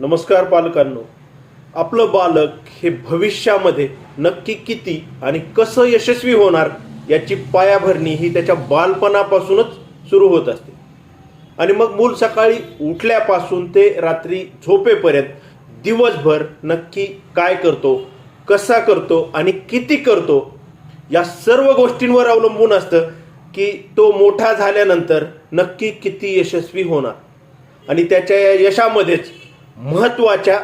नमस्कार पालकांनो. आपलं बालक हे भविष्यामध्ये नक्की किती आणि कसं यशस्वी होणार याची पायाभरणी ही त्याच्या बालपणापासूनच सुरू होत असते. आणि मग मूल सकाळी उठल्यापासून ते रात्री झोपेपर्यंत दिवसभर नक्की काय करतो कसा करतो आणि किती करतो या सर्व गोष्टींवर अवलंबून असतं की तो मोठा झाल्यानंतर नक्की किती यशस्वी होणार. आणि त्याच्या या यशामध्येच महत्त्वाच्या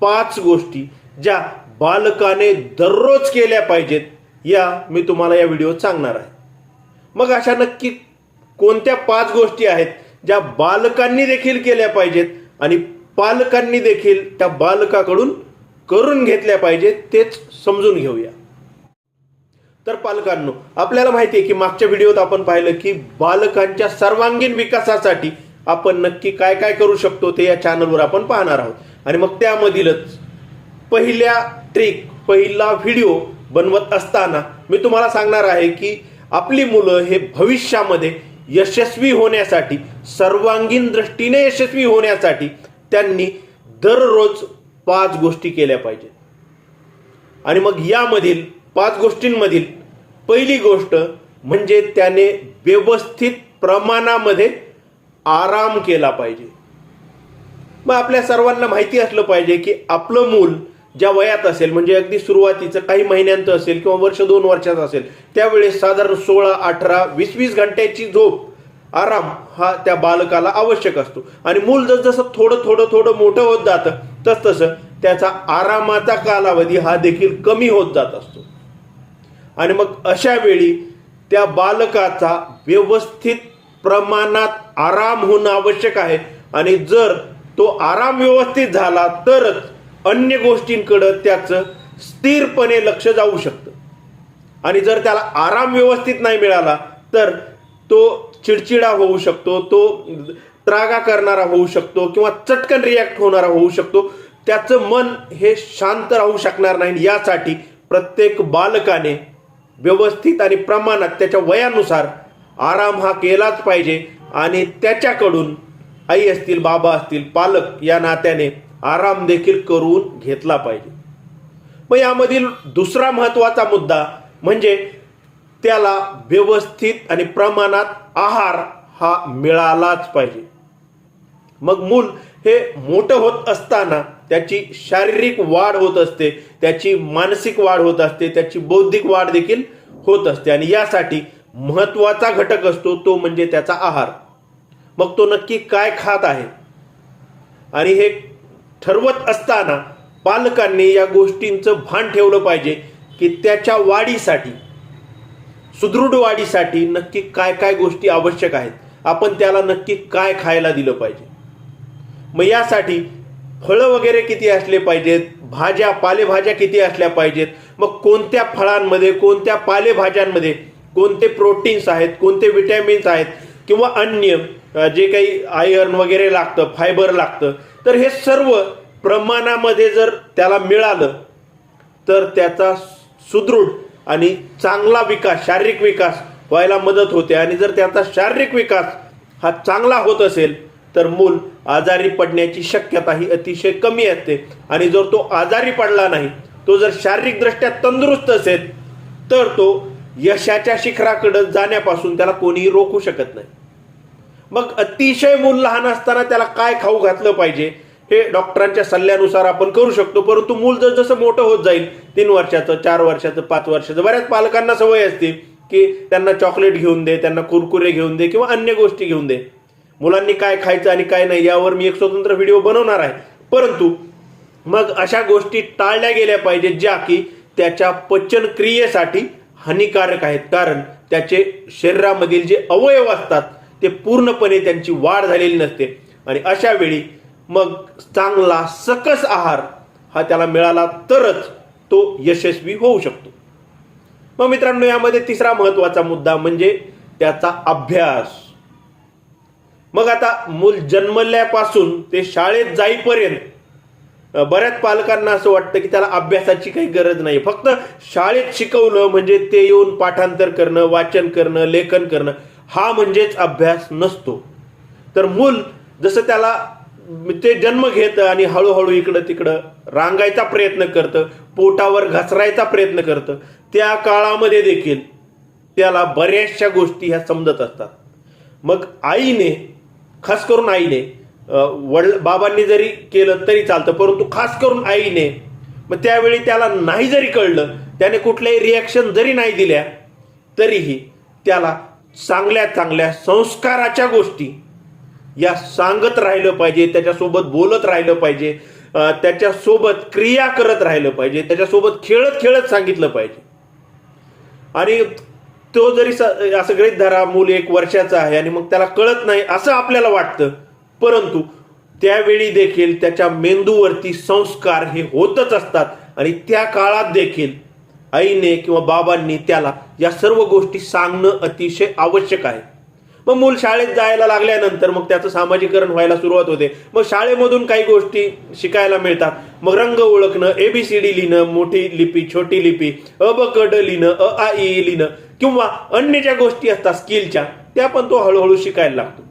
पाच गोष्टी ज्या बालकाने दररोज केल्या पाहिजेत या मी तुम्हाला या व्हिडिओत सांगणार आहे. मग अशा नक्की कोणत्या पाच गोष्टी आहेत ज्या बालकांनी देखील केल्या पाहिजेत आणि पालकांनी देखील त्या बालकाकडून करून घेतल्या पाहिजेत तेच समजून घेऊया. तर पालकांनो आपल्याला माहिती आहे की मागच्या व्हिडिओत आपण पाहिलं की बालकांच्या सर्वांगीण विकासासाठी आपण नक्की काय काय करू शकतो ते या चॅनलवर आपण पाहणार आहोत. आणि मग त्यामधीलच पहिल्या ट्रिक पहिला व्हिडिओ बनवत असताना मी तुम्हाला सांगणार आहे की आपली मुलं हे भविष्यामध्ये यशस्वी होण्यासाठी सर्वांगीण दृष्टीने यशस्वी होण्यासाठी त्यांनी दररोज पाच गोष्टी केल्या पाहिजेत. आणि मग यामधील पाच गोष्टींमधील पहिली गोष्ट म्हणजे त्याने व्यवस्थित प्रमाणामध्ये आराम केला पाहिजे. मग आपल्या सर्वांना माहिती असलं पाहिजे की आपलं मूल ज्या वयात असेल म्हणजे अगदी सुरुवातीचं काही महिन्यांचं असेल किंवा वर्ष दोन वर्षाचं असेल त्यावेळेस साधारण सोळा अठरा वीस वीस घंट्याची झोप आराम हा त्या बालकाला आवश्यक असतो. आणि मूल जसजसं थोडं थोडं थोडं मोठं होत जातं तस तसं त्याचा आरामाचा कालावधी हा देखील कमी होत जात असतो. आणि मग अशा वेळी त्या बालकाचा व्यवस्थित प्रमाणात आराम होणं आवश्यक आहे. आणि जर तो आराम व्यवस्थित झाला तरच अन्य गोष्टींकडं त्याचं स्थिरपणे लक्ष जाऊ शकतं. आणि जर त्याला आराम व्यवस्थित नाही मिळाला तर तो चिडचिडा होऊ शकतो तो त्रागा करणारा होऊ शकतो किंवा चटकन रिॲक्ट होणारा होऊ शकतो. त्याचं मन हे शांत राहू शकणार नाही. यासाठी प्रत्येक बालकाने व्यवस्थित आणि प्रमाणात त्याच्या वयानुसार आराम हा केलाच पाहिजे. आणि त्याच्याकडून आई असतील बाबा असतील पालक या नात्याने आराम देखील करून घेतला पाहिजे. मग यामधील दुसरा महत्त्वाचा मुद्दा म्हणजे त्याला व्यवस्थित आणि प्रमाणात आहार हा मिळालाच पाहिजे. मग मूल हे मोठं होत असताना त्याची शारीरिक वाढ होत असते त्याची मानसिक वाढ होत असते त्याची बौद्धिक वाढ देखील होत असते. आणि यासाठी महत्त्वाचा घटक असतो तो म्हणजे त्याचा आहार. मग तो नक्की काय खात आहे? आणि हे ठरवत असताना पालकांनी या गोष्टींचं भान ठेवलं पाहिजे की त्याच्या वाढीसाठी सुदृढ वाढीसाठी नक्की काय काय गोष्टी आवश्यक आहेत? आपण त्याला नक्की काय खायला दिलं पाहिजे? मग यासाठी फळं वगैरे किती असले पाहिजेत? भाज्या पालेभाज्या किती असल्या पाहिजेत? मग कोणत्या फळांमध्ये कोणत्या पालेभाज्यांमध्ये कोणते प्रोटीन्स आहेत कोणते विटॅमिन्स आहेत किंवा अन्य जे काही आयर्न वगैरे लागतं फायबर लागतं तर हे सर्व प्रमाणामध्ये जर त्याला मिळालं तर त्याचा सुदृढ आणि चांगला विकास शारीरिक विकास व्हायला मदत होते. आणि जर त्याचा शारीरिक विकास हा चांगला होत असेल तर मूल आजारी पडण्याची शक्यता ही अतिशय कमी असते. आणि जर तो आजारी पडला नाही तो जर शारीरिकदृष्ट्या तंदुरुस्त असेल तर तो यशाच्या शिखराकडे जाण्यापासून त्याला कोणीही रोखू शकत नाही. मग अतिशय मूल लहान असताना त्याला काय खाऊ घातलं पाहिजे हे डॉक्टरांच्या सल्ल्यानुसार आपण करू शकतो. परंतु मूल जर जसं मोठं होत जाईल तीन वर्षाचं चार वर्षाचं पाच वर्षाचं बऱ्याच पालकांना सवय असते की त्यांना चॉकलेट घेऊन दे त्यांना कुरकुरे घेऊन दे किंवा अन्य गोष्टी घेऊन दे. मुलांनी काय खायचं आणि काय नाही यावर मी एक स्वतंत्र व्हिडिओ बनवणार आहे. परंतु मग अशा गोष्टी टाळल्या गेल्या पाहिजेत ज्या की त्याच्या पचनक्रियेसाठी हानिकारक आहेत. कारण त्याचे शरीरामधील जे अवयव असतात ते पूर्णपणे त्यांची वाढ झालेली नसते. आणि अशा वेळी मग चांगला सकस आहार हा त्याला मिळाला तरच तो यशस्वी होऊ शकतो. मग मित्रांनो यामध्ये तिसरा महत्त्वाचा मुद्दा म्हणजे त्याचा अभ्यास. मग आता मूल जन्मल्यापासून ते शाळेत जाईपर्यंत बऱ्याच पालकांना असं वाटतं की त्याला अभ्यासाची काही गरज नाही. फक्त शाळेत शिकवलं म्हणजे ते येऊन पाठांतर करणं वाचन करणं लेखन करणं हा म्हणजेच अभ्यास नसतो. तर मूल जसं त्याला ते जन्म घेतं आणि हळूहळू इकडं तिकडं रांगायचा प्रयत्न करतं पोटावर घसरायचा प्रयत्न करतं त्या काळामध्ये देखील त्याला बऱ्याचशा गोष्टी ह्या समजत असतात. मग आईने खास करून आईने वडील बाबांनी जरी केलं तरी चालतं परंतु खास करून आईने मग त्यावेळी त्याला नाही जरी कळलं त्याने कुठल्याही रिॲक्शन जरी नाही दिल्या तरीही त्याला चांगल्या चांगल्या संस्काराच्या गोष्टी या सांगत राहिलं पाहिजे त्याच्यासोबत बोलत राहिलं पाहिजे त्याच्यासोबत क्रिया करत राहिलं पाहिजे त्याच्यासोबत खेळत खेळत सांगितलं पाहिजे. आणि तो जरी स- असं गृहित धरा मूल एक वर्षाचा आहे आणि मग त्याला कळत नाही असं आपल्याला वाटतं परंतु त्यावेळी देखील त्याच्या मेंदूवरती संस्कार हे होतच असतात. आणि त्या काळात देखील आईने किंवा बाबांनी त्याला या सर्व गोष्टी सांगणं अतिशय आवश्यक आहे. मग मूल शाळेत जायला लागल्यानंतर मग त्याचं सामाजिकरण व्हायला सुरुवात होते. मग शाळेमधून काही गोष्टी शिकायला मिळतात. मग रंग ओळखणं एबीसीडी लिहिणं मोठी लिपी छोटी लिपी अ ब क ड लिहिणं अ आ ई लिहिणं किंवा अन्य ज्या गोष्टी असतात स्किलच्या त्या पण तो हळूहळू शिकायला लागतो.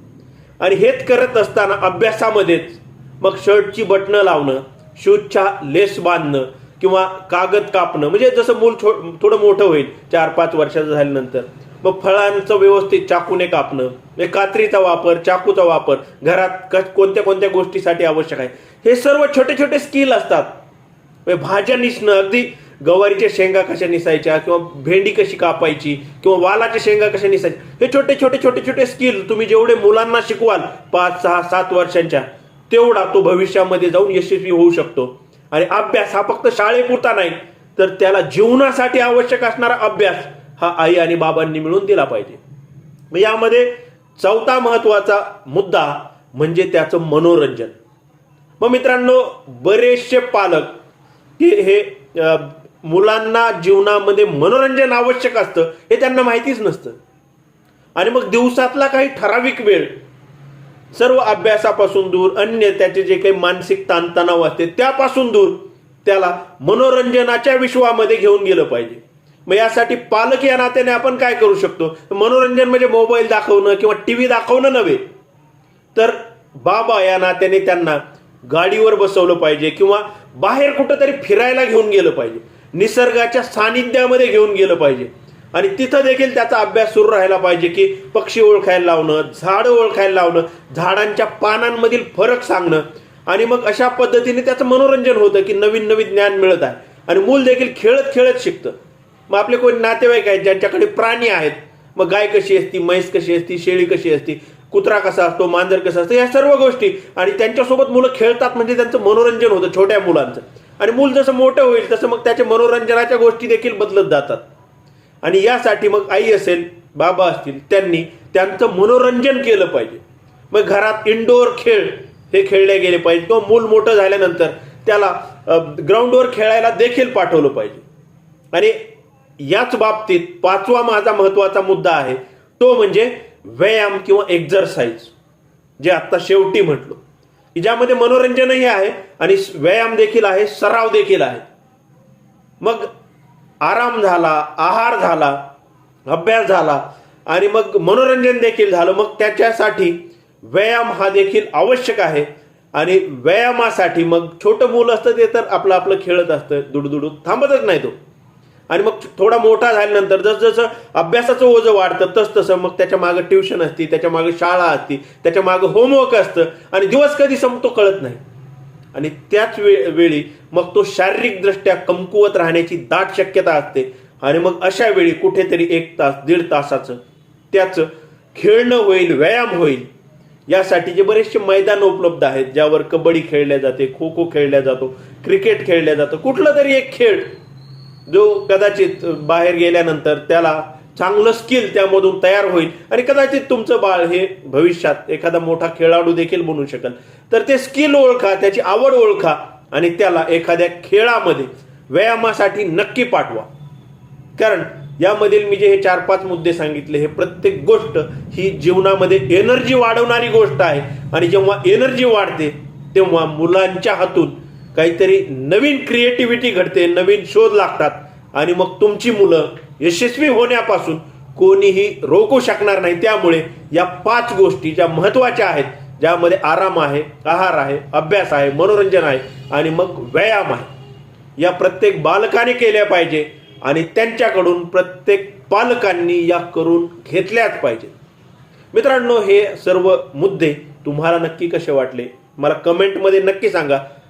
आणि हेच करत असताना अभ्यासामध्येच मग शर्टची बटणं लावणं शूजच्या लेस बांधणं किंवा कागद कापणं म्हणजे जसं मूल छो थोडं मोठं होईल चार पाच वर्षाचं झाल्यानंतर मग फळांचं व्यवस्थित चाकूने कापणं म्हणजे कात्रीचा वापर चाकूचा वापर घरात क- कोणत्या कोणत्या गोष्टीसाठी आवश्यक आहे हे सर्व छोटे छोटे स्किल असतात. म्हणजे भाज्या निसणं अगदी गवारीच्या शेंगा कशा निसायच्या किंवा भेंडी कशी कापायची किंवा वालाच्या शेंगा कशा निसायच्या? हे छोटे छोटे छोटे छोटे स्किल तुम्ही जेवढे मुलांना शिकवाल पाच सहा सात वर्षांच्या तेवढा तो भविष्यामध्ये जाऊन यशस्वी होऊ शकतो. आणि अभ्यास हा फक्त शाळेपुरता नाही तर त्याला जीवनासाठी आवश्यक असणारा अभ्यास हा आई आणि बाबांनी मिळून दिला पाहिजे. मग यामध्ये चौथा महत्त्वाचा मुद्दा म्हणजे त्याचं मनोरंजन. मग मित्रांनो बरेचसे पालक हे हे मुलांना जीवनामध्ये मनोरंजन आवश्यक असतं हे त्यांना माहितीच नसतं. आणि मग दिवसातला काही ठराविक वेळ सर्व अभ्यासापासून दूर अन्य त्याचे जे काही मानसिक ताणतणाव असते त्यापासून दूर त्याला मनोरंजनाच्या विश्वामध्ये घेऊन गेलं पाहिजे. मग यासाठी पालक या नात्याने आपण काय करू शकतो? मनोरंजन म्हणजे मोबाईल दाखवणं किंवा टी व्ही दाखवणं नव्हे. तर बाबा या नात्याने त्यांना गाडीवर बसवलं पाहिजे किंवा बाहेर कुठंतरी फिरायला घेऊन गेलं पाहिजे. निसर्गाच्या सानिध्यामध्ये घेऊन गेलं पाहिजे. आणि तिथं देखील त्याचा अभ्यास सुरू राहिला पाहिजे की पक्षी ओळखायला लावणं झाडं ओळखायला लावणं झाडांच्या पानांमधील फरक सांगणं. आणि मग अशा पद्धतीने त्याचं मनोरंजन होतं की नवीन नवीन ज्ञान मिळत आहे. आणि मूल देखील खेळत खेळत शिकतं. मग आपले कोणी नातेवाईक आहेत ज्यांच्याकडे प्राणी आहेत? मग गाय कशी असती म्हैस कशी असती शेळी कशी असती कुत्रा कसा असतो मांजर कसं असतं या सर्व गोष्टी. आणि त्यांच्यासोबत मुलं खेळतात म्हणजे त्यांचं मनोरंजन होतं छोट्या मुलांचं. आणि मूल जसं मोठं होईल तसं मग त्याच्या मनोरंजनाच्या गोष्टी देखील बदलत जातात. आणि यासाठी मग आई असेल बाबा असतील त्यांनी त्यांचं मनोरंजन केलं पाहिजे. मग घरात इंडोर खेळ हे खेळले गेले पाहिजे. किंवा मूल मोठं झाल्यानंतर त्याला ग्राउंडवर खेळायला देखील पाठवलं पाहिजे. आणि याच बाबतीत पाचवा माझा महत्त्वाचा मुद्दा आहे तो म्हणजे व्यायाम किंवा एक्झरसाइज जे आत्ता शेवटी म्हटलो. की ज्यामध्ये मनोरंजनही आहे आणि व्यायाम देखील आहे सराव देखील आहे. मग आराम झाला आहार झाला अभ्यास झाला आणि मग मनोरंजन देखील झालं. मग त्याच्यासाठी व्यायाम हा देखील आवश्यक आहे आणि व्यायामासाठी मग छोटं मूल असतं ते तर आपलं आपलं खेळत असतं दुडदुडू थांबतच नाही तो. आणि मग थोडा मोठा झाल्यानंतर जसजसं अभ्यासाचं ओझं वाढतं तस तसं मग त्याच्या मागं ट्युशन असती त्याच्या मागं शाळा असती त्याच्या मागं होमवर्क असतं आणि दिवस कधी संपतो कळत नाही. आणि त्याच वे वेळी मग तो शारीरिकदृष्ट्या कमकुवत राहण्याची दाट शक्यता असते. आणि मग अशा वेळी कुठेतरी एक तास दीड तासाचं त्याचं खेळणं होईल व्यायाम होईल. यासाठी जे बरेचसे मैदान उपलब्ध आहेत ज्यावर कबड्डी खेळल्या जाते खो खो खेळल्या जातो क्रिकेट खेळल्या जातं कुठलं तरी एक खेळ जो कदाचित बाहेर गेल्यानंतर त्याला चांगलं स्किल त्यामधून तयार होईल. आणि कदाचित तुमचं बाळ हे भविष्यात एखादा मोठा खेळाडू देखील बनू शकेल. तर ते स्किल ओळखा त्याची आवड ओळखा आणि त्याला एखाद्या खेळामध्ये व्यायामासाठी नक्की पाठवा. कारण यामधील मी जे हे चार पाच मुद्दे सांगितले हे प्रत्येक गोष्ट ही जीवनामध्ये एनर्जी वाढवणारी गोष्ट आहे. आणि जेव्हा एनर्जी वाढते तेव्हा मुलांच्या हातून काहीतरी नवीन क्रिएटिव्हिटी घडते नवीन शोध लागतात. आणि मग तुमची मुलं यशस्वी होण्यापासून कोणीही रोखू शकणार नाही. त्यामुळे या पाच गोष्टी ज्या महत्त्वाच्या आहेत ज्यामध्ये आराम आहे आहार आहे अभ्यास आहे मनोरंजन आहे आणि मग व्यायाम आहे. या प्रत्येक बालकाने केल्या पाहिजे आणि त्यांच्याकडून प्रत्येक पालकांनी या करून घेतल्याच पाहिजे. मित्रांनो हे सर्व मुद्दे तुम्हाला नक्की कसे वाटले? मला कमेंटमध्ये नक्की सांगा.